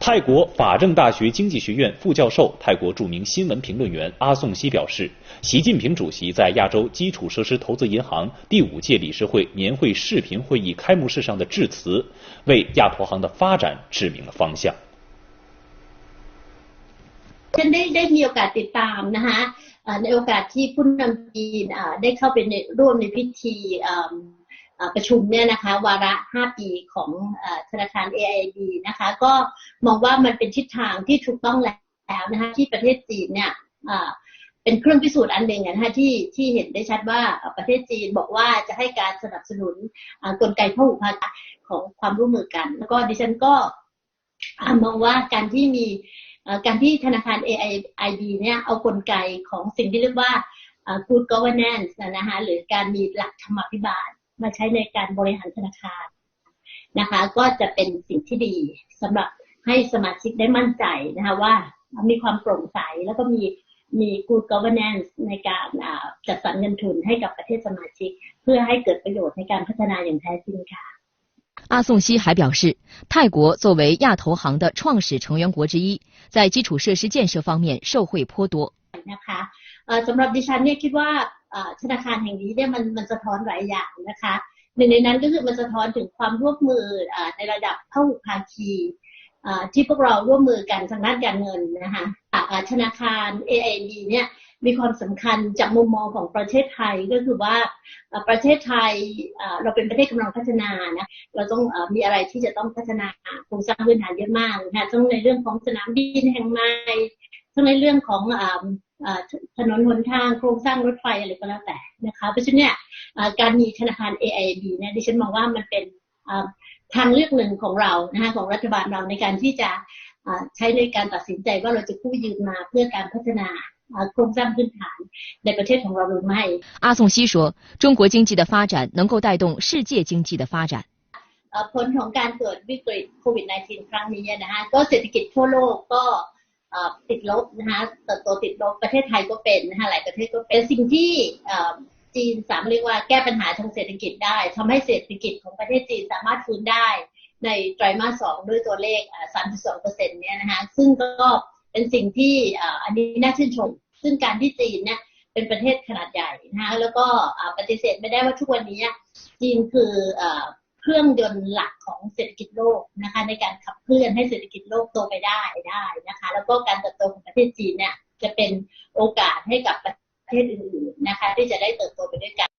泰国法政大学经济学院副教授、泰国着名新闻评论员阿宋希表示，习近平主席在亚洲基础设施投资银行第五届理事会年会视频会议开幕式上的致辞，为亚投行的发展指明了方向。ฉันได้ได้มีโอกาสติดตามนะคะในโอกาสที่ผู้นำจีนได้เข้าไปในร่วมในพิธี ประชุมเนี่ยนะคะวาระ 5 ปีของธนาคาร AIB นะคะ ก็มองว่ามันเป็นทิศทางที่ถูกต้องแล้วนะคะที่ประเทศจีนเนี่ยเป็นเครื่องพิสูจน์อันหนึ่งนะคะที่ที่เห็นได้ชัดว่าประเทศจีนบอกว่าจะให้การสนับสนุนกลไกพหุภาคของความร่วมมือกัน แล้วก็ดิฉันก็มองว่าการที่มีการที่ธนาคาร AIB เนี่ยเอากลไกของสิ่งที่เรียกว่า good governance นะคะหรือการมีหลักธรรมพิบาล มาใช้ในการบริหารธนาคารนะคะก็จะเป็นสิ่งที่ดีสำหรับให้สมาชิกได้มั่นใจนะคะว่ามีความโปร่งใสแล้วก็มีมี good governance ในการจัดสรรเงินทุนให้กับประเทศสมาชิก เพื่อให้เกิดประโยชน์ในการพัฒนาอย่างแท้จริงค่ะ阿宋希还表示，泰国作为亚投行的创始成员国之一，在基础设施建设方面受惠颇多。นะคะสำหรับดิฉันเนี่ยคิดว่า ธนาคารแห่งนี้เนี่ยมันมันสะท้อนหลายอย่างนะคะหนึ่งในนั้นก็คือมันสะท้อนถึงความร่วมมือในระดับพหุภาคีที่พวกเราร่วมมือกันทางด้านการเงินนะคะธนาคาร AIB เนี่ยมีความสำคัญจากมุมมองของประเทศไทยก็คือว่าประเทศไทยเราเป็นประเทศกำลังพัฒนานะเราต้องมีอะไรที่จะต้องพัฒนาโครงสร้างพื้นฐานเยอะมากนะทั้งในเรื่องของสนามบินแห่งใหม่ทั้งในเรื่องของ ถนนหนทางโครงสร้างรถไฟอะไรก็แล้วแต่นะคะเพราะฉะนั้นเนี่ยการมีธนาคาร AIB เนี่ยดิฉันมองว่ามันเป็นทางเลือกหนึ่งของเรานะคะของรัฐบาลเราในการที่จะใช้ในการตัดสินใจว่าเราจะกู้ยืมมาเพื่อการพัฒนาโครงสร้างพื้นฐานในประเทศของเราหรือไม่阿宋希说，中国经济的发展能够带动世界经济的发展。ผลของการเกิดวิกฤตโควิด -19 ครั้งนี้นะคะก็เศรษฐกิจทั่วโลกก็ ติดลบนะคะเติบโตติดลบประเทศไทยก็เป็นนะคะหลายประเทศก็เป็นสิ่งที่จีนสามารถเรียกว่าแก้ปัญหาทางเศรษฐกิจได้ทำให้เศรษฐกิจของประเทศจีนสามารถฟื้นได้ในไตรมาสสองด้วยตัวเลข 32เปอร์เซ็นต์เนี่ยนะคะซึ่งก็เป็นสิ่งที่อันนี้น่าชื่นชม ซึ่งการที่จีนเนี่ยเป็นประเทศขนาดใหญ่นะคะแล้วก็ปฏิเสธไม่ได้ว่าทุกวันนี้จีนคือ เครื่องยนต์หลักของเศรษฐกิจโลกนะคะในการขับเคลื่อนให้เศรษฐกิจโลกโตไปได้ได้นะคะ แล้วก็การเติบโตของประเทศจีนเนี่ยจะเป็นโอกาสให้กับประเทศอื่นๆนะคะที่จะได้เติบโตไปด้วยกัน